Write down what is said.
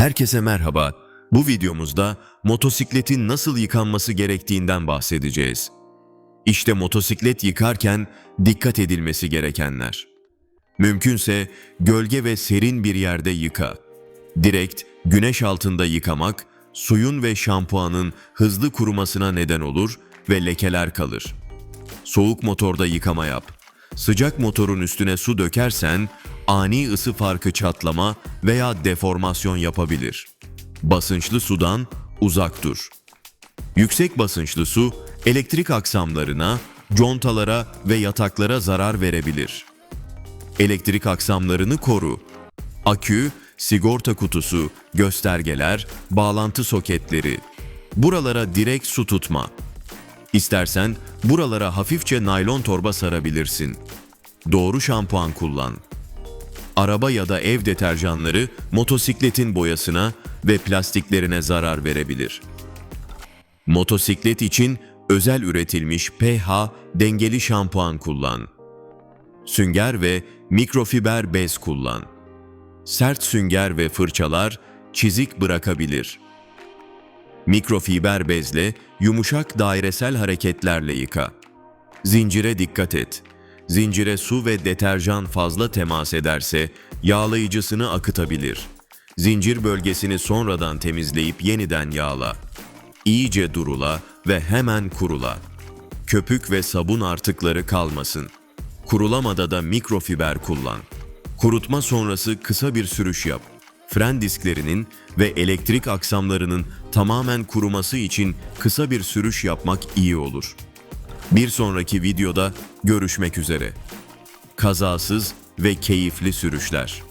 Herkese merhaba. Bu videomuzda motosikletin nasıl yıkanması gerektiğinden bahsedeceğiz. İşte motosiklet yıkarken dikkat edilmesi gerekenler. Mümkünse gölge ve serin bir yerde yıka. Direkt güneş altında yıkamak suyun ve şampuanın hızlı kurumasına neden olur ve lekeler kalır. Soğuk motorda yıkama yap. Sıcak motorun üstüne su dökersen ani ısı farkı çatlama veya deformasyon yapabilir. Basınçlı sudan uzak dur. Yüksek basınçlı su elektrik aksamlarına, contalara ve yataklara zarar verebilir. Elektrik aksamlarını koru. Akü, sigorta kutusu, göstergeler, bağlantı soketleri. Buralara direkt su tutma. İstersen buralara hafifçe naylon torba sarabilirsin. Doğru şampuan kullan. Araba ya da ev deterjanları motosikletin boyasına ve plastiklerine zarar verebilir. Motosiklet için özel üretilmiş pH dengeli şampuan kullan. Sünger ve mikrofiber bez kullan. Sert sünger ve fırçalar çizik bırakabilir. Mikrofiber bezle yumuşak dairesel hareketlerle yıka. Zincire dikkat et. Zincire su ve deterjan fazla temas ederse yağlayıcısını akıtabilir. Zincir bölgesini sonradan temizleyip yeniden yağla. İyice durula ve hemen kurula. Köpük ve sabun artıkları kalmasın. Kurulamada da mikrofiber kullan. Kurutma sonrası kısa bir sürüş yap. Fren disklerinin ve elektrik aksamlarının tamamen kuruması için kısa bir sürüş yapmak iyi olur. Bir sonraki videoda görüşmek üzere. Kazasız ve keyifli sürüşler.